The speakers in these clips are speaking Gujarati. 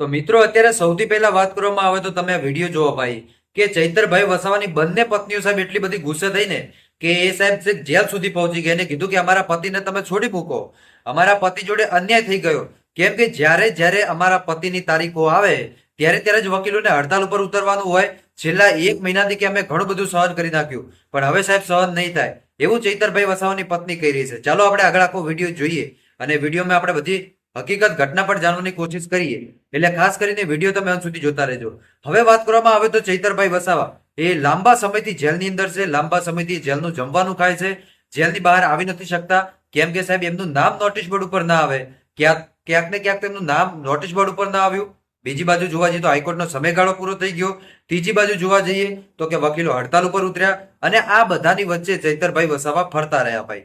તો મિત્રો, અત્યારે સૌથી પહેલા વાત કરવામાં આવે તો તમે આ વીડિયો જોવો ભાઈ, કે ચૈતરભાઈ વસાવાની બંને પત્નીઓ સાહેબ એટલી બધી ગુસ્સે થઈને કે એ સાહેબ જેલ સુધી પહોંચી ગયા. અને કીધું કે અમારા પતિને તમે છોડી મૂકો. અમારા પતિ જોડે અન્યાય થઈ ગયો. કેમ કે જ્યારે જ્યારે અમારા પતિની તારીખો આવે, ત્યારે ત્યારે જ વકીલોને હડતાલ ઉપર ઉતરવાનું હોય. છેલ્લા એક મહિનાથી કે અમે ઘણું બધું સહન કરી નાખ્યું. પણ હવે સાહેબ સહન નહીં થાય. એવું ચૈતરભાઈ વસાવાની પત્ની કહી રહી છે. ચાલો આપણે આગળ આખો વીડિયો જોઈએ. અને વિડીયોમાં આપણે બધી હકીકત ઘટના પણ જાણવાની કોશિશ કરીએ, એટલે ખાસ કરીને વીડિયો તમે અંત સુધી જોતા રહેજો. હવે વાત કરવામાં આવે તો ચૈતરભાઈ વસાવા, એ લાંબા સમયથી જેલની અંદર છે, લાંબા સમયથી જેલનું જમવાનું ખાય છે, જેલની બહાર આવી નથી શકતા, કેમ કે સાહેબ એમનું નામ નોટિસ બોર્ડ ઉપર ના આવે. ક્યાંક ક્યાંક ને ક્યાંક તેમનું નામ નોટિસ બોર્ડ ઉપર ના આવ્યું. બીજી બાજુ જોવા જઈએ તો હાઈકોર્ટનો સમયગાળો પૂરો થઈ ગયો. ત્રીજી બાજુ જોવા જઈએ તો કે વકીલો હડતાલ ઉપર ઉતર્યા અને આ બધાની વચ્ચે ચૈતરભાઈ વસાવા ફરતા રહ્યા ભાઈ.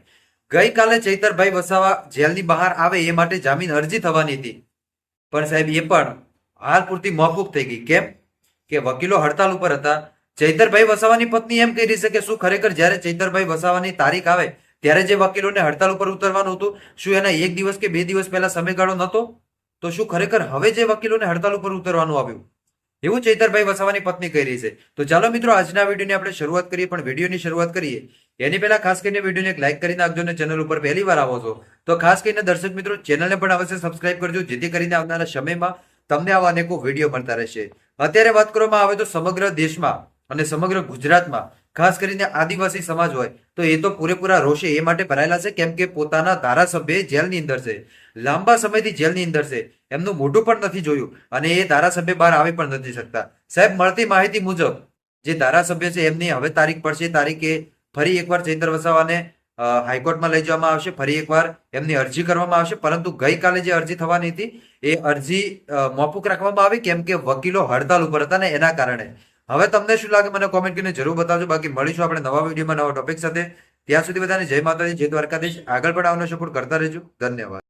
ગઈકાલે ચૈતરભાઈ વસાવા જેલની બહાર આવે એ માટે જામીન અરજી થવાની હતી. પણ સાહેબ, એ પણ હાલ પૂરતી મોકૂફ થઈ ગઈ. કેમ? કે વકીલો હડતાલ ઉપર હતા. ચૈતરભાઈ વસાવાની પત્ની એમ કહી રહી છે કે શું ખરેખર જ્યારે ચૈતરભાઈ વસાવાની તારીખ આવે, ત્યારે જે વકીલોને હડતાલ ઉપર ઉતરવાનું હતું, શું એના એક દિવસ કે બે દિવસ પહેલા સમયગાળો નહોતો? તો શું ખરેખર હવે જે વકીલોને હડતાલ ઉપર ઉતરવાનું આવ્યું? એવું ચૈતરભાઈ વસાવાની પત્ની કહી રહી છે. તો ચાલો મિત્રો, આજના વિડીયોની આપણે શરૂઆત કરીએ, પણ વિડીયોની શરૂઆત કરીએ. એની પહેલા ખાસ કરીને વિડીયોને એક લાઇક કરી નાખજો અને ચેનલ ઉપર પહેલી વાર આવો છો, તો ખાસ કરીને દર્શક મિત્રો, ચેનલને પણ અવશ્ય સબસ્ક્રાઇબ કરજો, જેથી કરીને આવનારા સમયમાં તમને આવા અનેકો વીડિયો મળતા રહેશે. અત્યારે વાત કરવામાં આવે તો સમગ્ર દેશમાં અને સમગ્ર ગુજરાતમાં ખાસ કરીને આદિવાસી સમાજ હોય, તો એ તો પૂરેપૂરા રોષે એ માટે ભરાયેલા છે, કેમ કે પોતાના ધારાસભ્ય જેલની અંદર છે. લાંબા સમયથી જેલની અંદર છે. એમનું મોઢું પણ નથી જોયું અને એ ધારાસભ્ય બહાર આવી પણ નથી શકતા. સાહેબ, મળતી માહિતી મુજબ, જે ધારાસભ્ય છે, એમની હવે તારીખ પડશે, તારીખે ફરી એકવાર ચૈતર વસાવાને હાઈકોર્ટમાં લઈ જવામાં આવશે, ફરી એકવાર એમની અરજી કરવામાં આવશે, પરંતુ ગઈકાલે જે અરજી થવાની હતી, એ અરજી મોકૂફ રાખવામાં આવી, કેમ કે વકીલો હડતાલ ઉપર હતા ને એના કારણે. હવે તમને શું લાગે મને કોમેન્ટ કરીને જરૂર બતાવજો. બાકી મળીશું આપણે નવા વિડીયોમાં નવા ટોપિક સાથે. ત્યાં સુધી બધાને જય માતાજી, જય દ્વારકાધીશ. આગળ પણ આવનો સપોર્ટ કરતા રહેજો. ધન્યવાદ.